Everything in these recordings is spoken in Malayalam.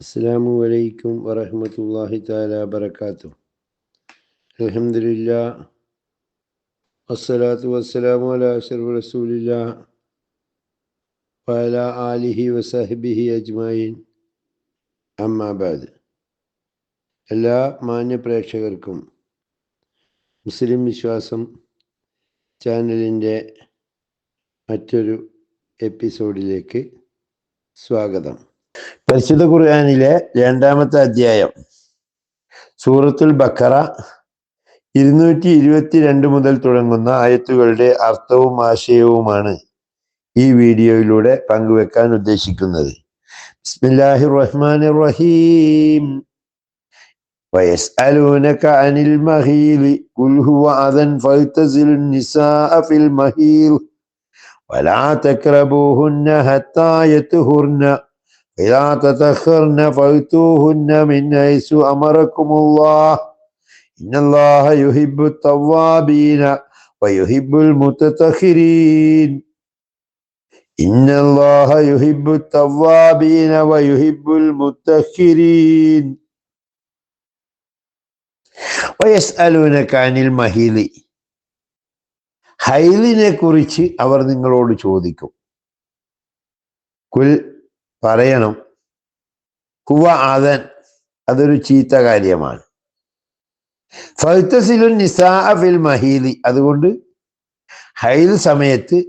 അസ്സാമു വലൈക്കും വറഹമത്തല്ലാഹി താല വബർക്കാത്തു അലഹമില്ല വസ്സലാത്തു വസ്സലാമു അല അഷറഫ് റസൂലില്ല വല ആലിഹി വസാഹിബിഹി അജ്മായിൻ അമ്മാബാദ് എല്ലാ മാന്യ പ്രേക്ഷകർക്കും മുസ്ലിം വിശ്വാസം ചാനലിന്റെ മറ്റൊരു എപ്പിസോഡിലേക്ക് സ്വാഗതം. പരിശുദ്ധ ഖുർആാനിലെ രണ്ടാമത്തെ അധ്യായം സൂറത്തുൽ ബക്കറ ഇരുന്നൂറ്റി ഇരുപത്തിരണ്ട് മുതൽ തുടങ്ങുന്ന ആയത്തുകളുടെ അർത്ഥവും ആശയവുമാണ് ഈ വീഡിയോയിലൂടെ പങ്കുവെക്കാൻ ഉദ്ദേശിക്കുന്നത് ബിസ്മില്ലാഹിർ റഹ്മാനിർ റഹീം ويسألونك عن المهيل قل هو أذى فاغتزلوا النساء في المهيل ولا تقربوهن حتى يطهرن إذا تطهرن فأتوهن من حيث أمركم الله إن الله يحب التوابين ويحب المتطهرين إن الله يحب التوابين ويحب المتطهرين ويسألونك عن المهيل ഹൈലിനെ കുറിച്ച് അവർ നിങ്ങളോട് ചോദിക്കും കുൽ പറയണം. കുവ ആദൻ അതൊരു ചീത്ത കാര്യമാണ്. ഫൈത്തസിലും നിസാ ഫിൽ മഹീലി അതുകൊണ്ട് ഹൈൽ സമയത്ത്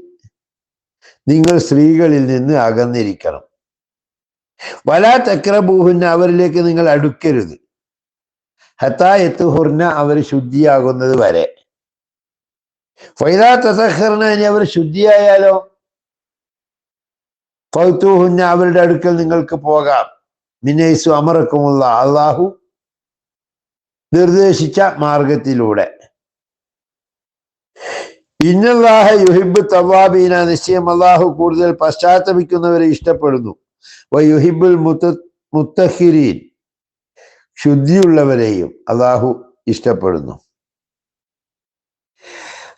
നിങ്ങൾ സ്ത്രീകളിൽ നിന്ന് അകന്നിരിക്കണം. വലാ ചക്രബൂഹുന്ന അവരിലേക്ക് നിങ്ങൾ അടുക്കരുത്. ഹത്താ എത്തുഹുർന അവർ ശുദ്ധിയാകുന്നത് വരെ. ഫൈലാ തസഹർന അവർ ശുദ്ധിയായാലോ? ഫൗത്തൂഹുന്ന അവരുടെ അടുക്കൽ നിങ്ങൾക്ക് പോകാം. മിനേസു അമറക്കുമുള്ള അള്ളാഹു നിർദ്ദേശിച്ച മാർഗത്തിലൂടെ. ഇന്നല്ലാഹ യുഹിബ് തവാബീന നിശ്ചയം അള്ളാഹു കൂടുതൽ പശ്ചാത്തപിക്കുന്നവരെ ഇഷ്ടപ്പെടുന്നു. യുഹിബുൽ മുത്ത മുത്തഹിരീൻ ശുദ്ധിയുള്ളവരെയും അള്ളാഹു ഇഷ്ടപ്പെടുന്നു.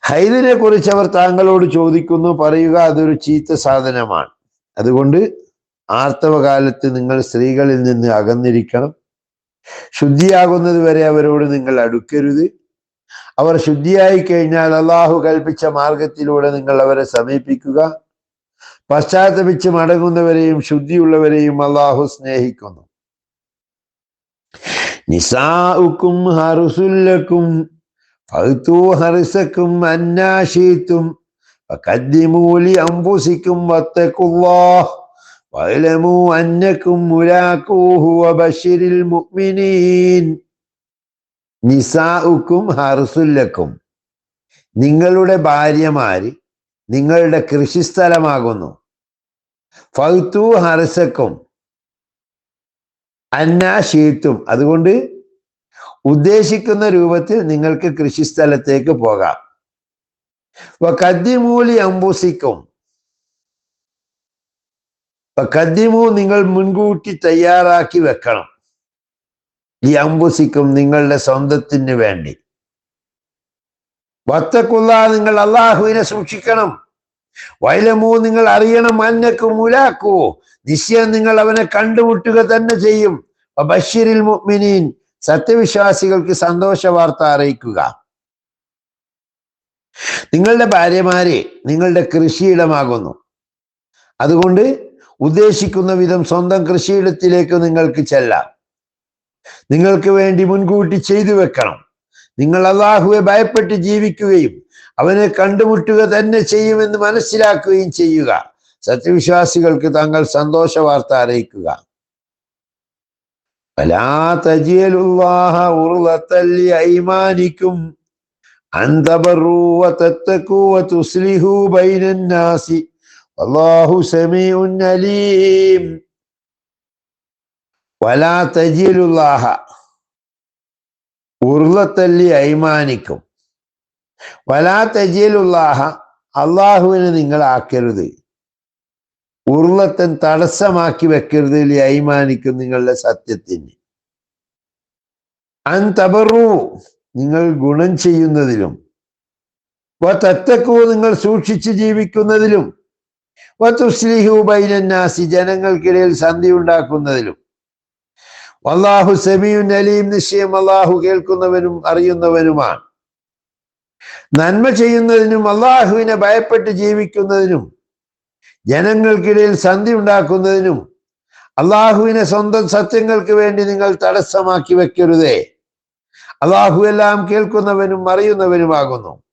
ഹൈദിനെ കുറിച്ച് അവർ താങ്കളോട് ചോദിക്കുന്നു പറയുക അതൊരു ചീത്ത സാധനമാണ്. അതുകൊണ്ട് ആർത്തവകാലത്ത് നിങ്ങൾ സ്ത്രീകളിൽ നിന്ന് അകന്നിരിക്കണം. ശുദ്ധിയാകുന്നത് വരെ അവരോട് നിങ്ങൾ അടുക്കരുത്. അവർ ശുദ്ധിയായി കഴിഞ്ഞാൽ അള്ളാഹു കൽപ്പിച്ച മാർഗത്തിലൂടെ നിങ്ങൾ അവരെ സമീപിക്കുക. പശ്ചാത്തപിച്ച് മടങ്ങുന്നവരെയും ശുദ്ധിയുള്ളവരെയും അള്ളാഹു സ്നേഹിക്കുന്നു. നിസാഉക്കും ഹറുസുല്ലക്കും ഹർസക്കും അന്നാശീത്തും ഫഖദ്ദിമൂലി അംഫുസിക്കും വത്തഖുല്ലാഹ് വഅലമു അന്നക്കും മുലാഖൂഹു വബശിരിൽ മുഅ്മിനീൻ നിസാഉക്കും ഹർസുല്ലക്കും. നിങ്ങളുടെ ഭാര്യമാര് നിങ്ങളുടെ കൃഷിസ്ഥലമാകുന്നു. ഫൗത്തു ഹർസക്കും. അന്നാഷീത്തും അതുകൊണ്ട് ഉദ്ദേശിക്കുന്ന രൂപത്തിൽ നിങ്ങൾക്ക് കൃഷിസ്ഥലത്തേക്ക് പോകാം. കദ്യമൂലി അമ്പൂസിക്കും കദ്യമൂ നിങ്ങൾ മുൻകൂട്ടി തയ്യാറാക്കി വെക്കണം. ഈ അമ്പുസിക്കും നിങ്ങളുടെ സ്വന്തത്തിന് വേണ്ടി. വത്തക്കുള്ള നിങ്ങൾ അള്ളാഹുവിനെ സൂക്ഷിക്കണം. വയലമൂ നിങ്ങൾ അറിയണം അന്നക്കും മുലാക്കൂ. നിശ്ചയം നിങ്ങൾ അവനെ കണ്ടുമുട്ടുക തന്നെ ചെയ്യും. ബഷീരിൽ മുഅ്മിനീൻ സത്യവിശ്വാസികൾക്ക് സന്തോഷ വാർത്ത അറിയിക്കുക. നിങ്ങളുടെ ഭാര്യമാരെ നിങ്ങളുടെ കൃഷിയിടമാകുന്നു. അതുകൊണ്ട് ഉദ്ദേശിക്കുന്ന വിധം സ്വന്തം കൃഷിയിടത്തിലേക്ക് നിങ്ങൾക്ക് ചെല്ലാം. നിങ്ങൾക്ക് വേണ്ടി മുൻകൂട്ടി ചെയ്തു വെക്കണം. നിങ്ങൾ അള്ളാഹുവെ ഭയപ്പെട്ട് ജീവിക്കുകയും അവനെ കണ്ടുമുട്ടുക തന്നെ ചെയ്യുമെന്ന് മനസ്സിലാക്കുകയും ചെയ്യുക. സത്യവിശ്വാസികൾക്ക് താങ്കൾ സന്തോഷ വാർത്ത അറിയിക്കുക ഐമാനിക്കും والله سميع عليم വലാ തജീലുല്ലാഹ ഉർലത്തല്ലി ഐമാനിക്കും വലാ തജീലുല്ലാഹ അള്ളാഹുവിനെ നിങ്ങൾ ആക്കരുത് ഉർലത്തൻ തടസ്സമാക്കി വെക്കരുത് ലി ഐമാനിക്കും നിങ്ങളുടെ സത്യത്തിന് അൻ തബറു നിങ്ങൾ ഗുണം ചെയ്യുന്നതിലും തത്തക്കൂ നിങ്ങൾ സൂക്ഷിച്ച് ജീവിക്കുന്നതിലും വത്തുസ്ലിഹു ബൈനന്നാസി ജനങ്ങൾക്കിടയിൽ സന്ധി ഉണ്ടാക്കുന്നതിലും വല്ലാഹു സമീഉൻ അലീം നിശ്ചയം അള്ളാഹു കേൾക്കുന്നവനും അറിയുന്നവനുമാണ്. നന്മ ചെയ്യുന്നതിനും അള്ളാഹുവിനെ ഭയപ്പെട്ട് ജീവിക്കുന്നതിനും ജനങ്ങൾക്കിടയിൽ സന്ധി ഉണ്ടാക്കുന്നതിനും അള്ളാഹുവിനെ സ്വന്തം സത്യങ്ങൾക്ക് വേണ്ടി നിങ്ങൾ തടസ്സമാക്കി വെക്കരുതേ. അള്ളാഹു എല്ലാം കേൾക്കുന്നവനും അറിയുന്നവനുമാകുന്നു.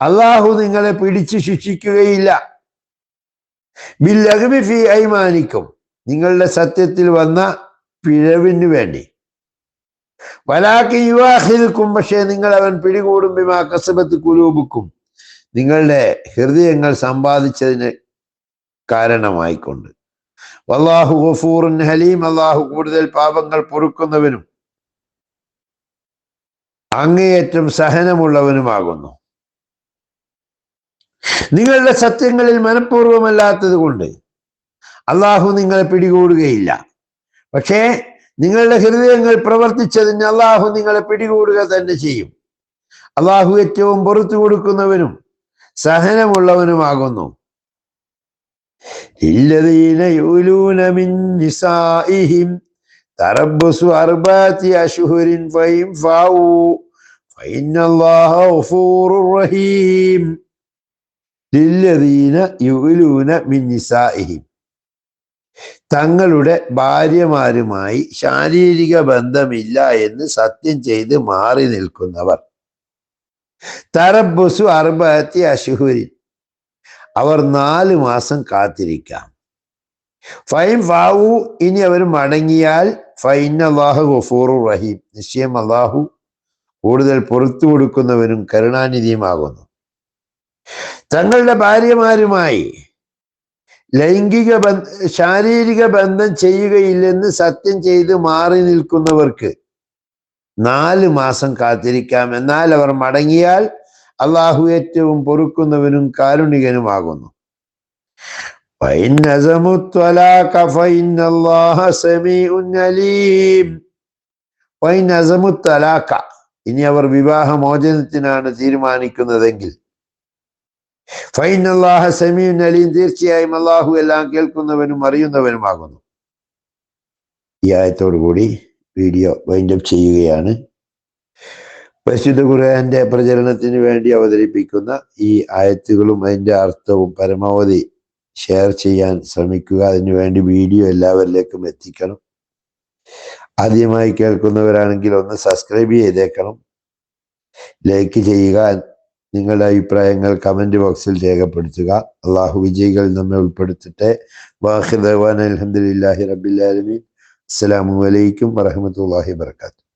അള്ളാഹു നിങ്ങളെ പിടിച്ച് ശിക്ഷിക്കുകയില്ല. ബില്ലഹ്ബി ഫി ഐമാനിക്കും. നിങ്ങളുടെ സത്യത്തിൽ വന്ന പിഴവിന് വേണ്ടി. വലാക്കി യുവാഹിൽക്കും പക്ഷേ നിങ്ങൾ അവൻ പിടികൂടും ബിമാ കസബത്ത് കുലൂബുക്കും. നിങ്ങളുടെ ഹൃദയങ്ങൾ സമ്പാദിച്ചതിന് കാരണമായിക്കൊണ്ട്. വല്ലാഹു ഗഫൂറുൻ ഹലീം അള്ളാഹു കൂടുതൽ പാപങ്ങൾ പൊറുക്കുന്നവനും അങ്ങേയറ്റം സഹനമുള്ളവനുമാകുന്നു. നിങ്ങളുടെ സത്യങ്ങളിൽ മനഃപൂർവമല്ലാത്തത് കൊണ്ട് അള്ളാഹു നിങ്ങളെ പിടികൂടുകയില്ല. പക്ഷേ നിങ്ങളുടെ ഹൃദയങ്ങൾ പ്രവർത്തിച്ചതിന് അള്ളാഹു നിങ്ങളെ പിടികൂടുക തന്നെ ചെയ്യും. അള്ളാഹു ഏറ്റവും പുറത്തു കൊടുക്കുന്നവനും സഹനമുള്ളവനുമാകുന്നു. തങ്ങളുടെ ഭാര്യമാരുമായി ശാരീരിക ബന്ധമില്ല എന്ന് സത്യം ചെയ്ത് മാറി നിൽക്കുന്നവർ. തറബുസു അർബത്തി അശുഹുരിൻ അവർ നാല് മാസം കാത്തിരിക്കാം. ഫൈൻ ഫാവു ഇനി അവർ മടങ്ങിയാൽ ഫൈൻ അള്ളാഹു ഗഫൂറു റഹീം. നിശ്ചയം അള്ളാഹു കൂടുതൽ പുറത്തു കൊടുക്കുന്നവരും കരുണാനിധിയുമാകുന്നു. തങ്ങളുടെ ഭാര്യമാരുമായി ലൈംഗിക ബന്ധ ശാരീരിക ബന്ധം ചെയ്യുകയില്ലെന്ന് സത്യം ചെയ്ത് മാറി നിൽക്കുന്നവർക്ക് നാല് മാസം കാത്തിരിക്കാം. എന്നാൽ അവർ മടങ്ങിയാൽ അള്ളാഹു ഏറ്റവും പൊറുക്കുന്നവനും കാരുണികനുമാകുന്നു. ഇനി അവർ വിവാഹമോചനത്തിനാണ് തീരുമാനിക്കുന്നതെങ്കിൽ അള്ളാഹ സമീൻ അലീം തീർച്ചയായും അള്ളാഹു എല്ലാം കേൾക്കുന്നവനും അറിയുന്നവനുമാകുന്നു. ഈ ആയത്തോടു കൂടി വീഡിയോ വൈൻഡപ്പ് ചെയ്യുകയാണ്. പരിശുദ്ധ ഖുർആന്റെ പ്രചരണത്തിന് വേണ്ടി അവതരിപ്പിക്കുന്ന ഈ ആയത്തുകളും അതിന്റെ അർത്ഥവും പരമാവധി ഷെയർ ചെയ്യാൻ ശ്രമിക്കുക. അതിനുവേണ്ടി വീഡിയോ എല്ലാവരിലേക്കും എത്തിക്കണം. ആദ്യമായി കേൾക്കുന്നവരാണെങ്കിൽ ഒന്ന് സബ്സ്ക്രൈബ് ചെയ്തേക്കണം. ലൈക്ക് ചെയ്യുക. നിങ്ങളുടെ അഭിപ്രായങ്ങൾ കമന്റ് ബോക്സിൽ രേഖപ്പെടുത്തുക. അള്ളാഹു വിജയികൾ നമ്മെ ഉൾപ്പെടുത്തട്ടെ. വാഹിദ് അലഹദില്ലാഹി റബിൻ അസ്സാം വലൈക്കും വറഹമത്തല്ലാഹി വർക്കാത്തു